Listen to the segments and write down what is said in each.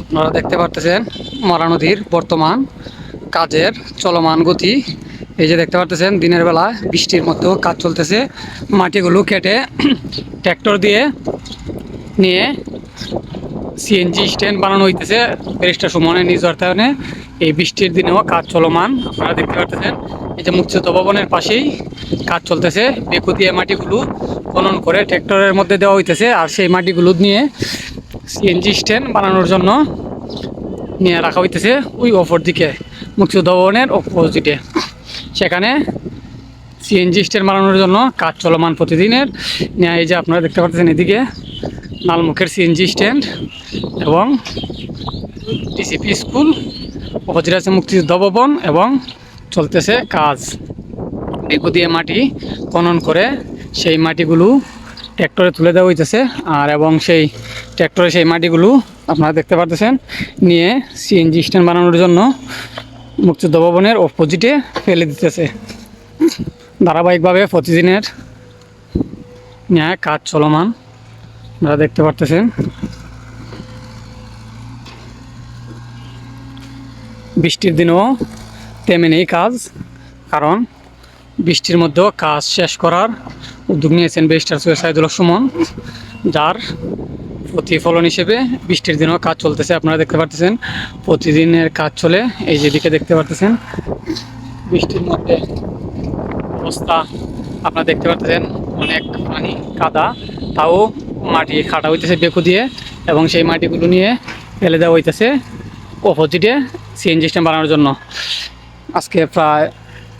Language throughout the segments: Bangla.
আপনারা দেখতে পারতেছেন মরা নদীর বর্তমান কাজের চলমান গতি। এই যে দেখতে পারতেছেন, দিনের বেলা বৃষ্টির মধ্যেও কাজ চলতেছে। মাটিগুলো কেটে ট্র্যাক্টর দিয়ে নিয়ে সিএনজি স্ট্যান্ড বানানো হইতেছে। ব্যারিস্টার সুমনের নিজ অর্থায়নে এই বৃষ্টির দিনেও কাজ চলমান। আপনারা দেখতে পারতেছেন, এই যে মুক্তিযুদ্ধ ভবনের পাশেই কাজ চলতেছে। বেকু দিয়ে মাটিগুলো খনন করে ট্র্যাক্টরের মধ্যে দেওয়া হইতেছে। আর সেই মাটিগুলো নিয়ে সিএনজি স্ট্যান্ড বানানোর জন্য নিয়ে রাখা হইতেছে ওই অপর দিকে মুক্তিযুদ্ধ ভবনের অপোজিটে সেখানে সিএনজি স্ট্যান্ড বানানোর জন্য কাজ চলমান প্রতিদিনের। নিয়ে এই যে আপনারা দেখতে পাচ্ছেন এদিকে লালমুখের সিএনজি স্ট্যান্ড এবং টিসিপি স্কুল, অপোজিট আছে মুক্তিযুদ্ধ ভবন এবং চলতেছে কাজ। এগু দিয়ে মাটি খনন করে সেই মাটিগুলো ট্র্যাক্টরে তুলে দেওয়া হইতেছে। আর এবং সেই ট্র্যাক্টরে সেই মাটিগুলো আপনারা দেখতে পারতেছেন, নিয়ে সিএনজি স্ট্যান্ড বানানোর জন্য মুক্তিযুদ্ধ ভবনের অপোজিটে ফেলে দিতেছে। ধারাবাহিকভাবে প্রতিদিনের ন্যায় কাজ চলমান, আপনারা দেখতে পারতেছেন। বৃষ্টির দিনেও তেমনই কাজ, কারণ বৃষ্টির মধ্যেও কাজ শেষ করার উদ্যোগ নিয়েছেন বেস্টার সৈয়দ সাইদুল সুমন, যার প্রতিফলন হিসেবে বৃষ্টির দিনেও কাজ চলতেছে। আপনারা দেখতে পারতেছেন, প্রতিদিনের কাজ চলে এই যেদিকে দেখতে পারতেছেন। বৃষ্টির মধ্যে অবস্থা আপনারা দেখতে পারতেছেন, অনেক পানি কাদা, তাও মাটি খাটা হইতেছে বেকু দিয়ে এবং সেই মাটিগুলো নিয়ে ফেলে দেওয়া হইতেছে অপোজিটে সিএনজি স্ট্যান্ড বানানোর জন্য। আজকে প্রায়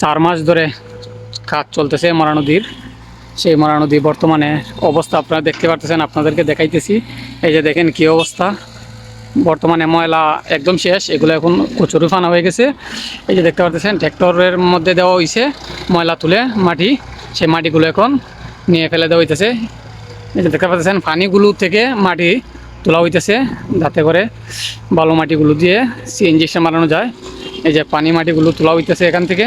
চার মাস ধরে কাজ চলতেছে মরা নদীর। সেই মরা নদী বর্তমানে অবস্থা আপনারা দেখতে পারতেছেন, আপনাদেরকে দেখাইতেছি। এই যে দেখেন কী অবস্থা। বর্তমানে ময়লা একদম শেষ, এগুলো এখন কচুরি ফানা হয়ে গেছে। এই যে দেখতে পাচ্ছেন ট্র্যাক্টরের মধ্যে দেওয়া হয়েছে ময়লা তুলে মাটি। সেই মাটিগুলো এখন নিয়ে ফেলে দেওয়া হইতেছে। এই যে দেখতে পাচ্ছেন পানিগুলো থেকে মাটি তোলা হইতেছে, যাতে করে বালু মাটিগুলো দিয়ে সিএনজি মারানো যায়। এই যে পানি মাটিগুলো তোলা হইতেছে এখান থেকে।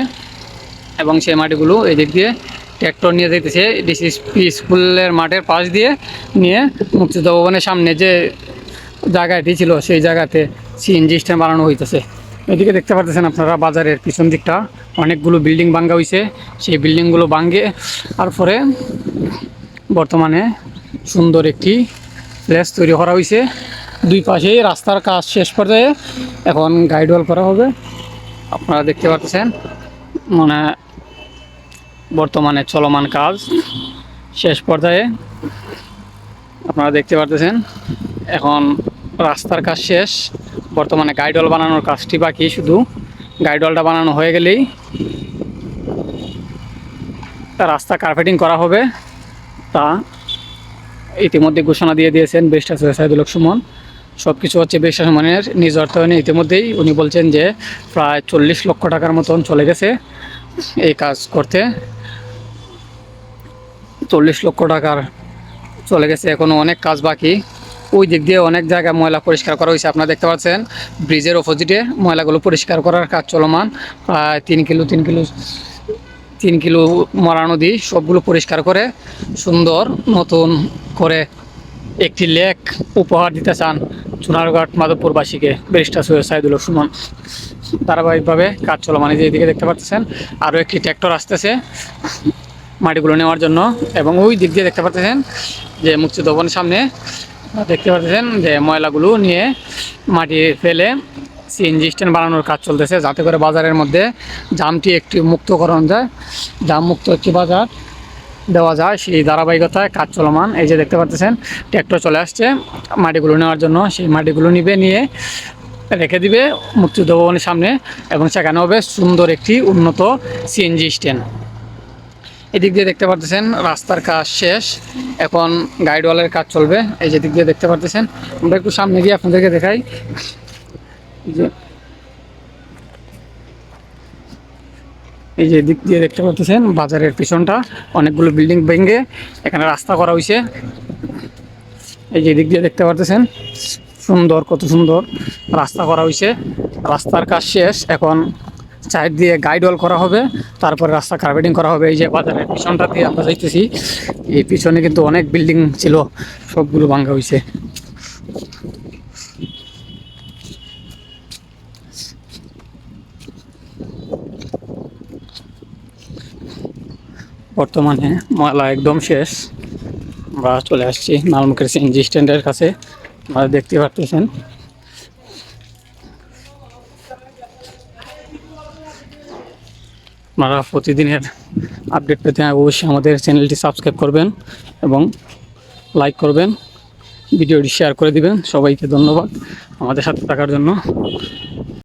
এবং সেই মাটিগুলো এই দিক দিয়ে ট্র্যাক্টর নিয়ে যেতেছে ডিসিপি স্কুলের মাঠের পাশ দিয়ে নিয়ে মুক্তিযুদ্ধ ভবনের সামনে যে জায়গাটি ছিল, সেই জায়গাতে সিএনজি স্ট্যান্ড বানানো হইতেছে। এদিকে দেখতে পাচ্ছেন আপনারা বাজারের পিছন দিকটা। অনেকগুলো বিল্ডিং ভাঙ্গা হয়েছে সেই বিল্ডিংগুলো ভাঙ্গে আর পরে বর্তমানে সুন্দর একটি প্লেস তৈরি করা হয়েছে দুই পাশেই রাস্তার কাজ শেষ পর্যায়ে এখন গাইডওয়াল করা হবে। আপনারা দেখতে পাচ্ছেন মানে বর্তমানে চলমান কাজ। শেষ পর্যায়ে আপনারা দেখতে পারতেছেন, এখন রাস্তার কাজ শেষ। বর্তমানে গাইডল বানানোর কাজটি বাকি, শুধু গাইডলটা বানানো হয়ে গেলেই রাস্তা কার্পেটিং করা হবে। তা ইতিমধ্যে ঘোষণা দিয়ে দিয়েছেন বেস্টার সাইদুল হক সুমন। সব কিছু হচ্ছে বেস্টার সুমনের নিজ অর্থায়নে ইতিমধ্যেই উনি বলছেন যে প্রায় চল্লিশ লক্ষ টাকার মতন চলে গেছে এই কাজ করতে। চল্লিশ লক্ষ টাকার চলে গেছে। এখনও অনেক কাজ বাকি। ওই দিক দিয়ে অনেক জায়গায় ময়লা পরিষ্কার করা হয়েছে, আপনারা দেখতে পাচ্ছেন। ব্রিজের অপোজিটে ময়লাগুলো পরিষ্কার করার কাজ চলমান। প্রায় তিন কিলো তিন কিলো তিন কিলো মরা নদী সবগুলো পরিষ্কার করে সুন্দর নতুন করে একটি লেক উপহার দিতে চান চুনারঘাট মাধবপুরবাসীকে, ব্যারিস্টার সৈয়দ সাইদুল সুমন ধারাবাহিকভাবে কাজ চলমান। এদিকে দেখতে পাচ্ছেন আরও একটি ট্র্যাক্টর আসতেছে। মাটিগুলো নেওয়ার জন্য এবং ওই দিক দিয়ে দেখতে পাচ্ছেন যে মুক্তিযুদ্ধ ভবনের সামনে দেখতে পাচ্ছেন যে ময়লাগুলো নিয়ে মাটি ফেলে সিএনজি স্ট্যান্ড বানানোর কাজ চলতেছে, যাতে করে বাজারের মধ্যে জামটি একটি মুক্ত মুক্তকরণ যায়। জাম মুক্ত একটি বাজার দেওয়া যায়, সেই ধারাবাহিকতায় কাজ চলমান। এই যে দেখতে পাচ্ছেন ট্র্যাক্টর চলে আসছে, মাটিগুলো নেওয়ার জন্য। সেই মাটিগুলো নিবে, নিয়ে রেখে দিবে মুক্তিযুদ্ধ ভবনের সামনে এবং সেখানে হবে সুন্দর একটি উন্নত সিএনজি স্ট্যান্ড এদিক দিয়ে দেখতে পারতেছেন, রাস্তার কাজ শেষ। এখন গাইডওয়ালের কাজ চলবে। এই যে দিক দিয়ে দেখতে পারতেছেন, আমরা একটু সামনে গিয়ে আপনাদেরকে দেখাই। এই যে দিক দিয়ে দেখতে পাচ্ছেন বাজারের পিছনটা, অনেকগুলো বিল্ডিং ভেঙে এখানে রাস্তা করা হয়েছে এই যে দিক দিয়ে দেখতে পাচ্ছেন সুন্দর, কত সুন্দর রাস্তা করা হয়েছে রাস্তার কাজ শেষ, এখন সাইড দিয়ে গাইড ওয়াল করা হবে, তারপরে রাস্তা কার্পেটিং করা হবে, এই যে বাজারের পিছনটা দিয়ে আমরা যাইতেছি। এই পিছনে কিন্তু অনেক বিল্ডিং ছিল, সবগুলো ভাঙ্গা হয়েছে বর্তমানে মালা একদম শেষ। আমরা চলে আসছি মালমুখের সিএনজি স্ট্যান্ডের কাছে, আপনারা দেখতে পারতেছেন। আপনারা প্রতিদিনের আপডেট পেতে অবশ্যই আমাদের চ্যানেলটি সাবস্ক্রাইব করবেন এবং লাইক করবেন ভিডিওটি শেয়ার করে দিবেন। সবাইকে ধন্যবাদ। আমাদের সাথে থাকার জন্য